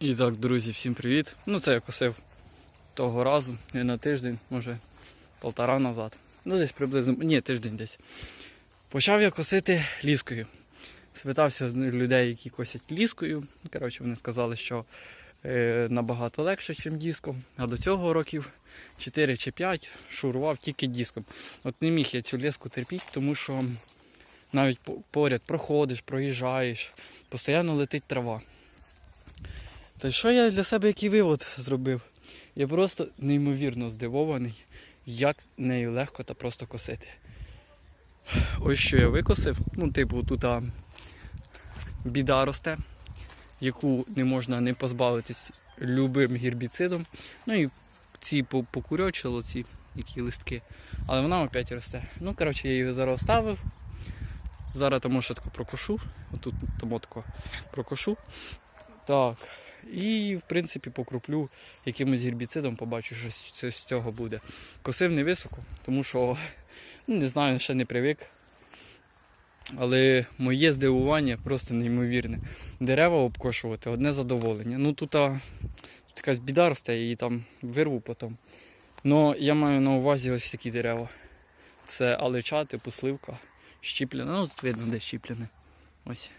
І так, друзі, всім привіт. Ну це я косив того разу, не на тиждень, може полтора назад. Ну десь приблизно, ні, тиждень десь. Почав я косити ліскою. Спитався людей, які косять ліскою. Коротше, вони сказали, що е, набагато легше, ніж диском. А до цього років 4 чи 5 шурував тільки диском. От не міг я цю ліску терпіти, тому що навіть поряд проходиш, проїжджаєш, постійно летить трава. Та що я для себе який вивод зробив? Я просто неймовірно здивований, як нею легко та просто косити. Ось що я викосив. Ну, типу, тут а, біда росте, яку не можна не позбавитись любим гербіцидом. Ну і ці по- покурьочило, ці які листки. Але вона опять росте. Ну, коротше, я її зараз ставив. Зараз тому тако прокошу. Отут тому прокошу. Так. І, в принципі, покруплю якимось гербіцидом, побачу, що з цього- буде. Косив невисоко, тому що ну, не знаю, ще не привик. Але моє здивування просто неймовірне. Дерева обкошувати одне задоволення. Ну тут а, якась біда росте, я її там вирву потім. Ну я маю на увазі ось такі дерева. Це алеча, типу сливка, щіпляне. Ну тут видно, де щіпляне. Ось.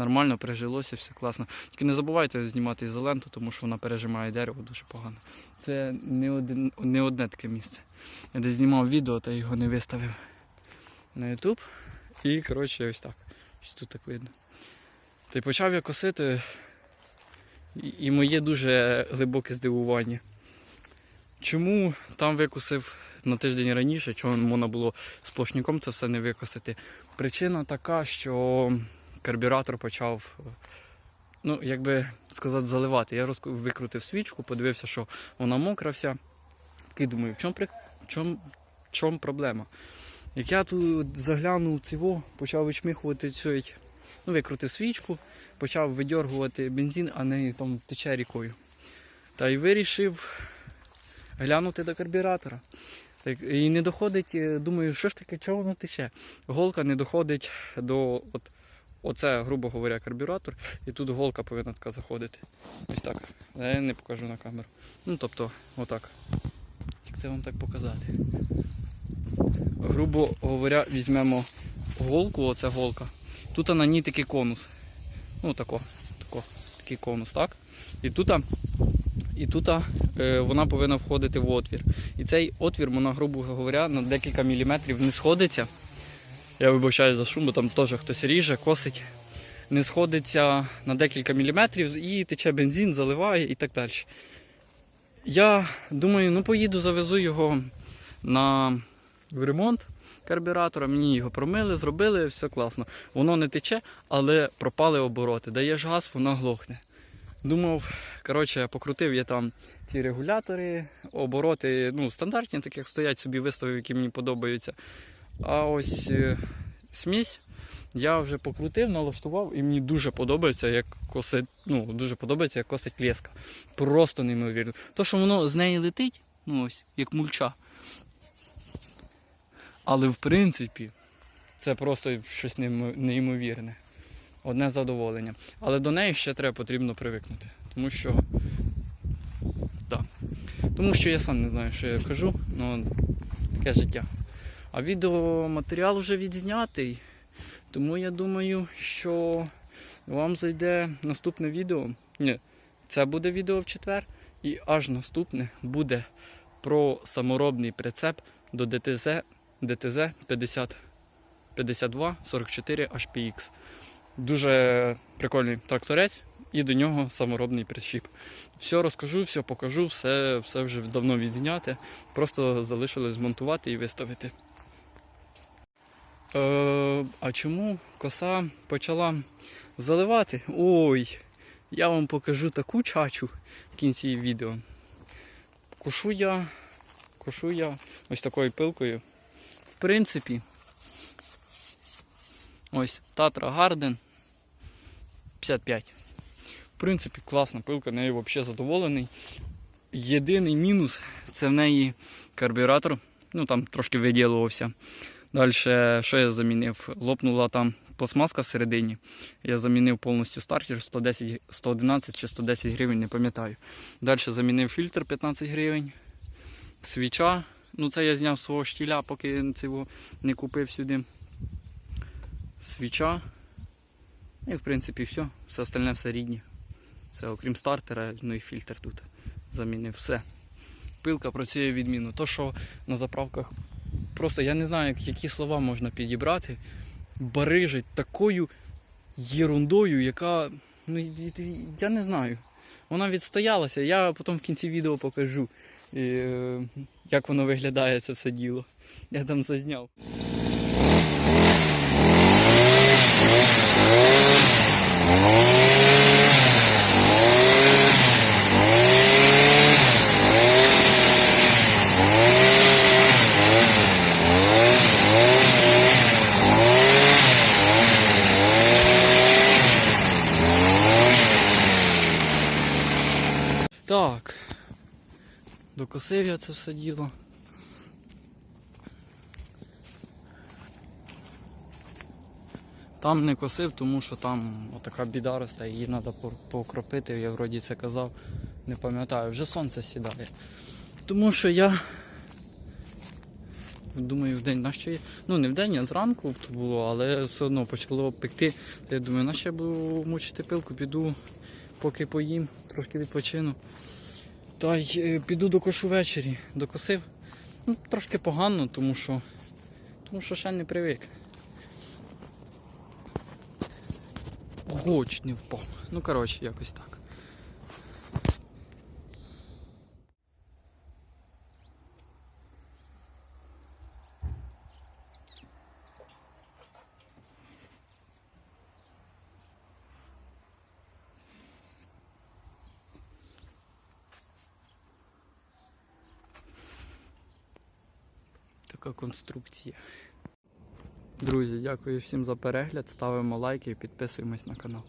Нормально прижилося, все класно. Тільки не забувайте знімати ізоленту, тому що вона пережимає дерево дуже погано. Це не, один, не одне таке місце. Я десь знімав відео та його не виставив на YouTube. І, коротше, ось так. Ось тут так видно. Та й почав я косити. І, моє дуже глибоке здивування. Чому там викосив на тиждень раніше, чого можна було сплошняком це все не викосити? Причина така, що карбюратор почав, ну, як би сказати, заливати. Я розк... викрутив свічку, подивився, що вона мокра вся. Такий думаю, в чому, при... в чому... в чому проблема? Як я тут заглянув цього, почав вичмихувати цей, ну, викрутив свічку, почав видьоргувати бензин, а не там тече рікою. Та й вирішив глянути до карбюратора. Так, і не доходить, е, думаю, що ж таке, чого воно тече? Голка не доходить до от, оце, грубо говоря, карбюратор, і тут голка повинна така заходити. Ось так. Я не покажу на камеру. Ну, тобто, отак. Як це вам так показати? Грубо говоря, візьмемо голку, оце голка. Тут на ній такий конус. Ну, тако, тако, такий конус, так? І тут, і тут е, вона повинна входити в отвір. І цей отвір, вона, грубо говоря, на декілька міліметрів не сходиться. Я вибачаю за шум, бо там теж хтось ріже, косить. Не сходиться на декілька міліметрів і тече бензин, заливає і так далі. Я думаю, ну поїду, завезу його на в ремонт карбюратора. Мені його промили, зробили, все класно. Воно не тече, але пропали обороти. Даєш газ, воно глохне. Думав, коротше, покрутив я там ці регулятори, обороти, ну, стандартні, так як стоять собі виставив, які мені подобаються. А ось е, смесь я вже покрутив, налаштував, і мені дуже подобається, як косить, ну, дуже подобається, як косить леска. Просто неймовірно. То, що воно з неї летить, ну ось, як мульча. Але в принципі, це просто щось неймовірне. Одне задоволення. Але до неї ще треба потрібно привикнути. Тому що. Да. Тому що я сам не знаю, що я кажу, ну таке життя. А відеоматеріал вже відзнятий. Тому я думаю, що вам зайде наступне відео. Ні, це буде відео в четвер. І аж наступне буде про саморобний прицеп до ДТЗ ДТЗ 50 52 44 HPX. Дуже прикольний тракторець і до нього саморобний прищіп. Все розкажу, все покажу, все, все вже давно відзняте. Просто залишилось змонтувати і виставити. Е, а чому коса почала заливати? Ой, я вам покажу таку чачу в кінці відео. Кошу я, кошу я ось такою пилкою. В принципі, ось Татра Гарден 55. В принципі, класна пилка, нею взагалі задоволений. Єдиний мінус це в неї карбюратор. Ну там трошки виділувався. Далі, що я замінив? Лопнула там пластмаска всередині. Я замінив повністю стартер 110, 111 чи 110 гривень, не пам'ятаю. Далі замінив фільтр 15 гривень, свіча. Ну це я зняв свого штіля, поки цього не купив сюди. Свіча. І в принципі все. Все остальне все рідні. Все, окрім стартера, ну і фільтр тут замінив. Все. Пилка працює відмінно. То, що на заправках просто я не знаю, які слова можна підібрати. Барижить такою єрундою, яка. Ну, я не знаю. Вона відстоялася. Я потім в кінці відео покажу, е, як воно виглядає це все діло. Я там зазняв. Так. Докосив я це все діло. Там не косив, тому що там отака біда росте, її треба покропити, я вроді це казав, не пам'ятаю, вже сонце сідає. Тому що я думаю, в день нащо я. Ну не в день, а зранку було, але все одно почало пекти. Я думаю, нащо я буду мучити пилку, піду, поки поїм, трошки відпочину. Та й піду до кошу ввечері. Докосив. Ну, трошки погано, тому що. Тому що ще не привик. Гоч не впав. Ну, коротше, якось так. Така конструкція. Друзі, дякую всім за перегляд. Ставимо лайки і підписуємось на канал.